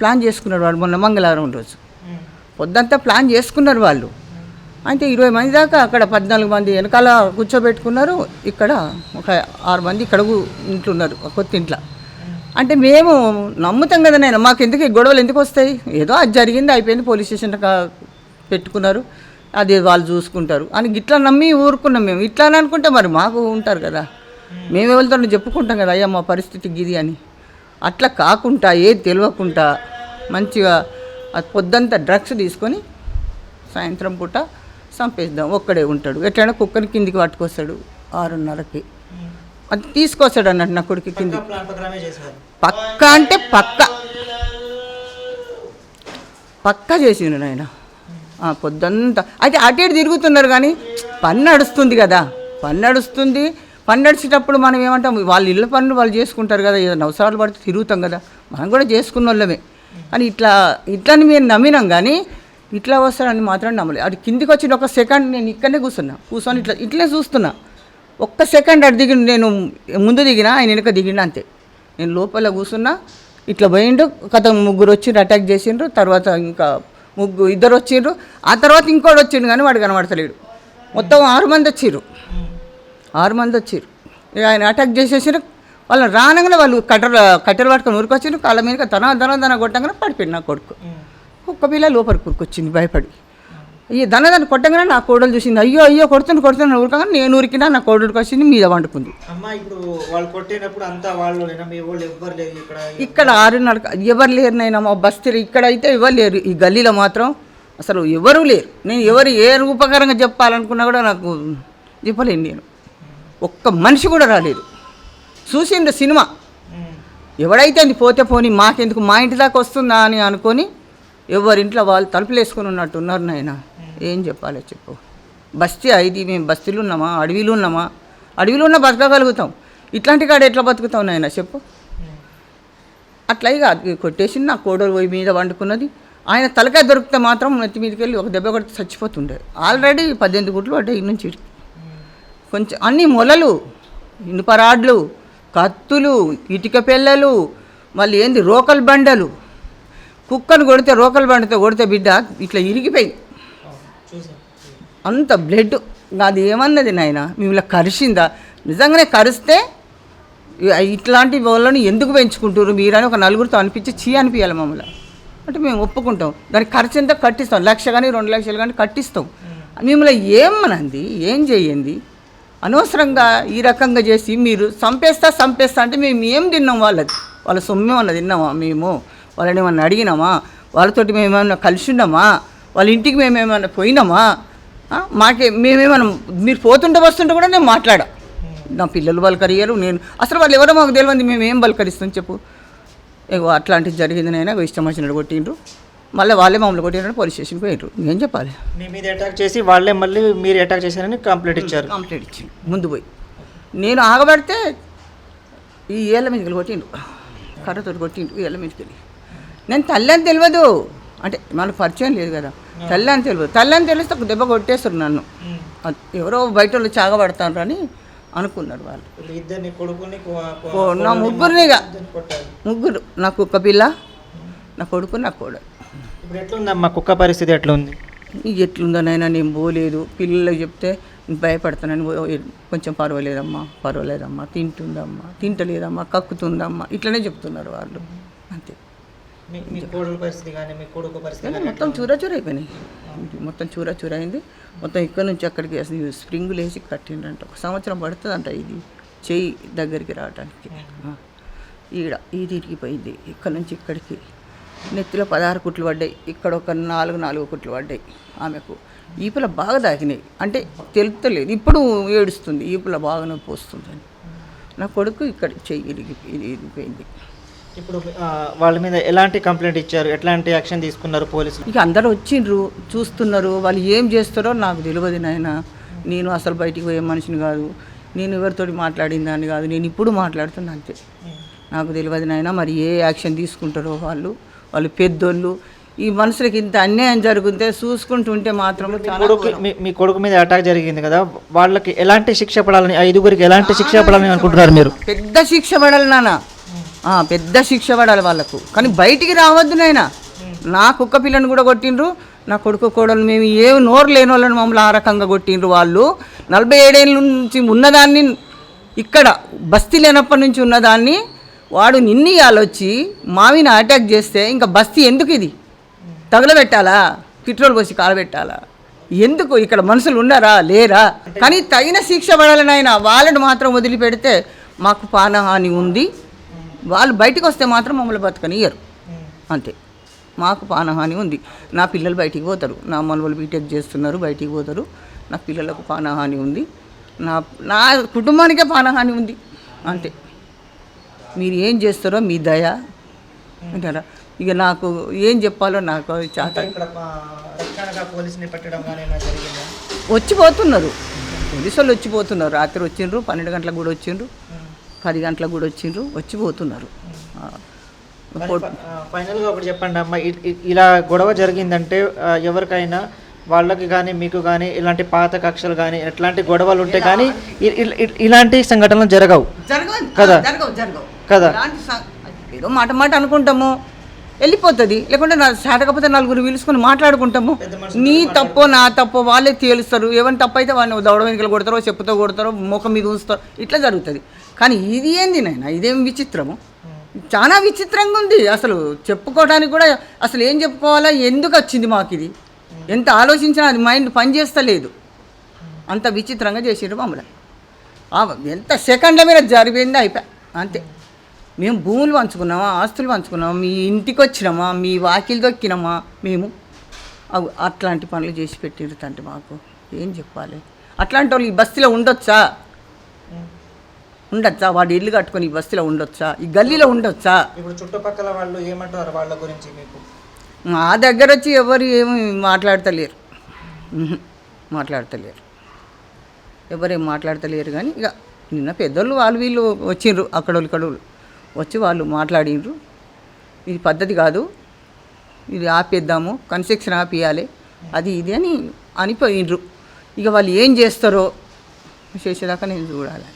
Plan చేసుకున్నారు వాళ్ళు మొన్న మంగళవారం రోజు. పొద్దంతా ప్లాన్ చేసుకున్నారు వాళ్ళు. అయితే ఇరవై మంది దాకా అక్కడ పద్నాలుగు మంది వెనకాల కూర్చోబెట్టుకున్నారు. ఇక్కడ ఒక ఆరు మంది ఇక్కడ కూ- ఇంట్లున్నారు ఒక కొత్త ఇంట్లో. అంటే మేము నమ్ముతాం కదా నేను మాకు ఎందుకు ఈ గొడవలు ఎందుకు వస్తాయి? ఏదో అది జరిగింది అయిపోయింది పోలీస్ స్టేషన్ పెట్టుకున్నారు. అది వాళ్ళు చూసుకుంటారు. అని ఇట్లా నమ్మి ఊరుకున్నాం మేము. ఇట్లా అని అనుకుంటే మరి మాకు ఉంటారు కదా. మేము ఎవరితో చెప్పుకుంటాం కదా అయ్యా మా పరిస్థితి గిది అని. అట్లా కాకుండా ఏది తెలియకుండా మంచిగా పొద్దంతా డ్రగ్స్ తీసుకొని సాయంత్రం పూట చంపేద్దాం. ఒక్కడే ఉంటాడు. ఎట్లైనా కుక్కని కిందికి పట్టుకొస్తాడు ఆరున్నరకి. అది తీసుకొస్తాడు అన్నట్టు నా కొడుకు చేశారు పక్క అంటే పక్క. పక్క చేసిండు నాయన. ఆ, పొద్దంతా. అయితే అటు ఇటు తిరుగుతున్నారు కానీ పని నడుస్తుంది కదా. పని నడుస్తుంది. పని నడిచేటప్పుడు మనం ఏమంటాం వాళ్ళ ఇళ్ళ పనులు వాళ్ళు చేసుకుంటారు కదా ఏదైనా అవసరాలు పడితే తిరుగుతాం కదా మనం కూడా చేసుకున్న వాళ్ళమే కానీ ఇట్లా ఇట్లని మేము నమ్మినాం కానీ ఇట్లా వస్తాడని మాత్రం నమ్మలేదు. అది కిందికి వచ్చిన ఒక సెకండ్ నేను ఇక్కడనే కూర్చున్నా. కూర్చొని ఇట్లా ఇట్లనే చూస్తున్నా. ఒక్క సెకండ్ అటు దిగి నేను ముందు దిగినా ఆయన వెనక దిగిన అంతే. నేను లోపల కూర్చున్నా ఇట్లా పోయిండు కథ ముగ్గురు వచ్చిండ్రు అటాక్ చేసిండ్రు తర్వాత ఇంకా ముగ్గురు ఇద్దరు వచ్చిండ్రు ఆ తర్వాత ఇంకోటి వచ్చిండు కానీ వాడు కనబడతలేడు. మొత్తం ఆరు మంది వచ్చిర్రు. ఆరు మంది వచ్చిర్రు ఇక ఆయన అటాక్ చేసేసారు. వాళ్ళు రానగానే వాళ్ళు కట్టెలు కట్టెలు పట్టుకొని ఊరికొచ్చిండ్రు కాళ్ళ మీద తన దన దన కొట్టగానే పడిపోయింది నా కొడుకు. కుక్క పిల్ల లోపలికి కూరుకొచ్చింది భయపడి. ఈ దనదాన్ని కొట్టగానే నా కోడలు చూసింది. అయ్యో అయ్యో కొడుతున్నా కొడుతున్నా ఊరకగా నేను ఊరికినా నా కోడలికి వచ్చింది మీద వండుకుంది. ఇక్కడ? ఆరున్నర ఎవరు లేరు నేను మా బస్తీలో ఇక్కడ అయితే ఎవరు లేరు. ఈ గల్లీలో మాత్రం అసలు ఎవరు లేరు. నేను ఎవరు ఏ రూపకరంగా చెప్పాలనుకున్నా కూడా నాకు చెప్పలేను నేను. ఒక్క మనిషి కూడా రాలేదు. చూసిండు సినిమా. ఎవడైతే అది పోతే పోని మాకెందుకు మా ఇంటి దాకా వస్తుందా అని అనుకొని ఎవరింట్లో వాళ్ళు తలుపులు వేసుకొని ఉన్నట్టు ఉన్నారు నాయన. ఏం చెప్పాలి చెప్పు. బస్తీ ఇది మేము బస్తీలు ఉన్నామా? అడవిలో ఉన్నామా? అడవిలో ఉన్న బతకగలుగుతాం. ఇట్లాంటి కాడ ఎట్లా బతుకుతాం నాయన చెప్పు. అట్లా ఇక అది కొట్టేసి నా కోడలు పోయి మీద వండుకున్నది. ఆయన తలకాయ దొరికితే మాత్రం నెత్తి మీదకి వెళ్ళి ఒక దెబ్బ కొడితే చచ్చిపోతుండే. ఆల్రెడీ పద్దెనిమిది గుట్లు పడ్డాయి నుంచి. కొంచెం అన్ని మొలలు ఇనుప రాడ్లు కత్తులు ఇటుక పిల్లలు మళ్ళీ ఏంది రోకల్ బండలు. కుక్కను కొడితే రోకల్ బండతో కొడితే బిడ్డ ఇట్లా ఇరిగిపోయి. అంత బ్లడ్. అది ఏమన్నది నాయన? మిమ్మల్ని కరిసిందా నిజంగానే కరిస్తే ఇట్లాంటి వాళ్ళని ఎందుకు పెంచుకుంటారు మీరని ఒక నలుగురితో అనిపించి చీ అనిపించాలి మమ్మల్ని. అంటే మేము ఒప్పుకుంటాం. దానికి ఖర్చు ఎంత కట్టిస్తాం. లక్ష కానీ రెండు లక్షలు కానీ కట్టిస్తాం. మిమ్మల్ని ఏమనంది ఏం చేయండి? అనవసరంగా ఈ రకంగా చేసి మీరు చంపేస్తా చంపేస్తా అంటే మేము ఏం తిన్నాం వాళ్ళది? వాళ్ళ సొమ్ము ఏమన్నా తిన్నామా మేము? వాళ్ళని ఏమన్నా అడిగినామా? వాళ్ళతోటి మేమేమన్నా కలిసి ఉన్నామా? వాళ్ళ ఇంటికి మేమేమన్నా పోయినామా? మాకే మేమేమన్నా మీరు పోతుంటే వస్తుంటే కూడా నేను మాట్లాడా. నా పిల్లలు బలకరియరు నేను అసలు వాళ్ళు ఎవరో మాకు తెలియదు మేము ఏం పలకరిస్తాం చెప్పు. ఇగో అట్లాంటిది జరిగింది నైనా ఇష్టం వచ్చినట్టు కొట్టిండ్రు. మళ్ళీ వాళ్ళే మమ్మల్ని కొట్టిండ్రు పోలీస్ స్టేషన్కి పోయిండ్రు ఏం చెప్పాలి? మీ మీద అటాక్ చేసి వాళ్ళే మళ్ళీ మీరు అటాక్ చేశారని కంప్లైంట్ ఇచ్చారు. కంప్లైంట్ ఇచ్చిండు. ముందు పోయి. నేను ఆగబడితే ఈ ఏళ్ళ మీదకి కొట్టిండు. కర్రతోటి కొట్టిండు ఈ ఏళ్ళ మీదకి వెళ్ళి. నేను తల్లి అని తెలియదు అంటే మనకు పరిచయం లేదు కదా. తల్లి అని తెలియదు తల్లి అని తెలిస్తే ఒక దెబ్బ కొట్టేస్తారు నన్ను. ఎవరో బయట వాళ్ళు చాగబడతారు అని అనుకున్నారు వాళ్ళు. ఇద్దరిని కొడుకుని నా ముగ్గురినిగా ముగ్గురు. నా కుక్క పిల్ల నా కొడుకు నా కోడలు. ఇప్పుడు ఎట్లుందమ్మా? కుక్క పరిస్థితి ఎట్లుంది? ఎట్లుందనైనా నేను పోలేదు. పిల్లలకు చెప్తే భయపడతానని ఓ- కొంచెం పర్వాలేదమ్మా పర్వాలేదమ్మా. తింటుందమ్మా తింటలేదమ్మా కక్కుతుందమ్మా. ఇట్లనే చెప్తున్నారు వాళ్ళు. అంతే. మొత్తం చూర చూర అయిపోయినాయి. మొత్తం చూర చూర అయింది. మొత్తం ఇక్కడ నుంచి అక్కడికి అసలు స్ప్రింగులు వేసి కట్టిండ్రంట. ఒక సంవత్సరం పడుతుందంట ఇది. చెయ్యి దగ్గరికి రావడానికి. ఈడ ఇది ఇరిగిపోయింది. ఇక్కడ నుంచి ఇక్కడికి. నెత్తిలో పదహారు కుట్లు పడ్డాయి. ఇక్కడ ఒక నాలుగు నాలుగు కుట్లు పడ్డాయి ఆమెకు. ఈపుల బాగా తాకినాయి అంటే తెలుస్తలేదు ఇప్పుడు ఏడుస్తుంది. ఈపుల బాగా నొప్పి వస్తుంది అని నా కొడుకు ఇక్కడ చెయ్యి ఇరిగి ఇరిగిపోయింది ఇప్పుడు వాళ్ళ మీద ఎలాంటి కంప్లైంట్ ఇచ్చారు? ఎట్లాంటి యాక్షన్ తీసుకున్నారు పోలీసులు? ఇక అందరూ వచ్చిండ్రు చూస్తున్నారు. వాళ్ళు ఏం చేస్తారో నాకు తెలియదు నాయన. నేను అసలు బయటికి పోయే మనిషిని కాదు. నేను ఎవరితోటి మాట్లాడిన దాన్ని కాదు. నేను ఇప్పుడు మాట్లాడుతున్నా అంతే. నాకు తెలియదు నాయన. మరి ఏ యాక్షన్ తీసుకుంటారో వాళ్ళు. వాళ్ళు పెద్దోళ్ళు. ఈ మనుషులకి ఇంత అన్యాయం జరుగుతుంటే చూసుకుంటుంటే మాత్రం మీ కొడుకు మీద అటాక్ జరిగింది కదా వాళ్ళకి ఎలాంటి శిక్ష పడాలని ఐదుగురికి ఎలాంటి శిక్ష పడాలని అనుకుంటున్నారు మీరు? పెద్ద శిక్ష పడాలి నాన్న. పెద్ద శిక్ష పడాలి వాళ్ళకు. కానీ బయటికి రావద్దు నాయన. నా కుక్క పిల్లని కూడా కొట్టిండ్రు. నా కొడుకు కోడలు మేము ఏ నోరు లేని వాళ్ళని మమ్మల్ని ఆ రకంగా కొట్టిండ్రు వాళ్ళు. నలభై ఏడేళ్ళ నుంచి ఉన్నదాన్ని ఇక్కడ బస్తీ లేనప్పటి నుంచి ఉన్నదాన్ని వాడు నిన్ని వచ్చి మావిని అటాక్ చేస్తే ఇంకా బస్తీ ఎందుకు ఇది? తగలబెట్టాలా? పెట్రోల్ పోసి కాలబెట్టాలా? ఎందుకు ఇక్కడ మనుషులు ఉన్నారా? లేరా? కానీ తగిన శిక్ష పడాలని ఆయన వాళ్ళని మాత్రం వదిలిపెడితే మాకు పానహాని ఉంది. వాళ్ళు బయటకు వస్తే మాత్రం మమ్మల్ని బతకనియ్యరు. అంతే. మాకు పానహాని ఉంది. నా పిల్లలు బయటికి పోతారు. నా మనవలు బీటెక్ చేస్తున్నారు బయటికి పోతారు. నా పిల్లలకు పానహాని ఉంది. నా నా కుటుంబానికే పానహాని ఉంది. అంతే. మీరు ఏం చేస్తారో మీ దయ అంటారా? ఇక నాకు ఏం చెప్పాలో నాకు చేత. వచ్చిపోతున్నారు పోలీసు వాళ్ళు వచ్చిపోతున్నారు. రాత్రి వచ్చిండ్రు పన్నెండు గంటలకు కూడా వచ్చిండ్రు పది గంటలకు కూడా వచ్చిండ్రు వచ్చిపోతున్నారు. ఫైనల్గా ఒకటి చెప్పండి అమ్మ. ఇలా గొడవ జరిగిందంటే ఎవరికైనా వాళ్ళకి కానీ మీకు కానీ ఇలాంటి పాత కక్షలు కానీ ఎట్లాంటి గొడవలు ఉంటే కానీ ఇలాంటి సంఘటనలు జరగవు. కదా? కదా? ఏదో మాట మాట అనుకుంటాము. వెళ్ళిపోతుంది. లేకుంటే నా శాతకపోతే నలుగురు పిలుచుకొని మాట్లాడుకుంటాము. నీ తప్పో నా తప్పో వాళ్ళే తేలుస్తారు. ఏమైనా తప్పు అయితే వాడిని దౌడ వెనుకలు కొడతారో చెప్పుతో కొడతారో ముఖం మీద ఉంచుతారో ఇట్లా జరుగుతుంది. కానీ ఇది ఏంది నాయన? ఇదేం విచిత్రము? చాలా విచిత్రంగా ఉంది. అసలు చెప్పుకోవడానికి కూడా అసలు ఏం చెప్పుకోవాలా? ఎందుకు వచ్చింది మాకు ఇది ఎంత ఆలోచించినా అది మైండ్ పనిచేస్తలేదు. అంత విచిత్రంగా చేసిండ్రు మమ్మల్ని ఎంత సెకండ్ల మీద జరిపోయింది అయిపోయా అంతే. మేము భూములు పంచుకున్నామా ఆస్తులు పంచుకున్నామా మీ ఇంటికి వచ్చినామా మీ వాకిలు దొక్కినామా మేము అవి అట్లాంటి పనులు చేసి పెట్టిండ్రు తండ్రి మాకు. ఏం చెప్పాలి? అట్లాంటి వాళ్ళు ఈ బస్తీలో ఉండొచ్చా? ఉండొచ్చా? వాడు ఇల్లు కట్టుకొని ఈ బస్తీలో ఉండొచ్చా? ఈ గల్లీలో ఉండొచ్చా? ఇప్పుడు చుట్టుపక్కల వాళ్ళు ఏమంటారు వాళ్ళ గురించి మీకు? మా దగ్గర వచ్చి ఎవరు ఏమి మాట్లాడతలేరు. మాట్లాడతలేరు. ఎవరేం మాట్లాడతలేరు కానీ ఇక నిన్న పెద్దోళ్ళు వాళ్ళు వీళ్ళు వచ్చిండ్రు అక్కడోళ్ళు ఇక్కడోళ్ళు. వచ్చి వాళ్ళు మాట్లాడిండ్రు ఇది పద్ధతి కాదు. ఇది ఆపేద్దాము కన్స్ట్రక్షన్ ఆపేయాలి అది ఇది అని అనిపోయిండ్రు. ఇక వాళ్ళు ఏం చేస్తారో చేసేదాకా నేను చూడాలి.